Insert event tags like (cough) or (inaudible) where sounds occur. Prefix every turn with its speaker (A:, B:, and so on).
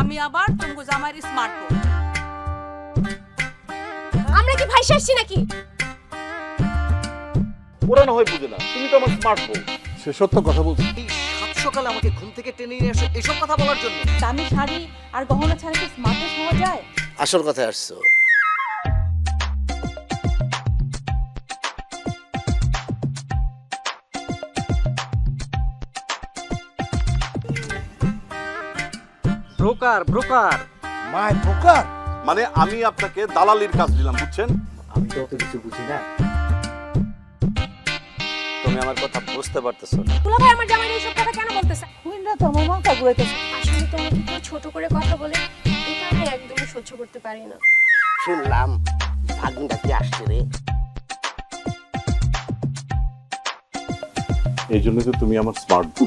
A: তুমি আবার তুমি জামাইয়ের স্মার্টফোন
B: আমরা কি ভাই আসছি নাকি?
C: ওরা না হয় বুঝে না তুমি তো আমার স্মার্ট বউ
D: সে সত্য কথা বলছি।
E: সাত সকালে আমাকে ঘুম থেকে টেনে নিয়ে আসো এসব কথা বলার জন্য।
A: দামি শাড়ি আর গহনা ছাড়া কি স্মার্টফোন হওয়া যায়?
E: আসল কথা আসছো। Broker broker.
D: My broker?
C: মানে আমি আপনাকে দালালির কাজ দিলাম বুঝছেন?
E: আমি তো অত কিছু বুঝি না। তুমি আমার কথা বুঝতে পারতেছো না।
B: তুলা ভাই আমার জামাই এইসব কথা কেন বলতেছে?
A: কুইনরা তো আমার মাথা ঘুরাইতেছে।
B: আসলে তো আমাকে কেউ ছোট করে কথা বলে এটা আমি একদমই সহ্য করতে পারি না।
E: শুনলাম আগুনটা কি আসছে রে?
C: এই জন্য তো তুমি আমার স্মার্ট (laughs)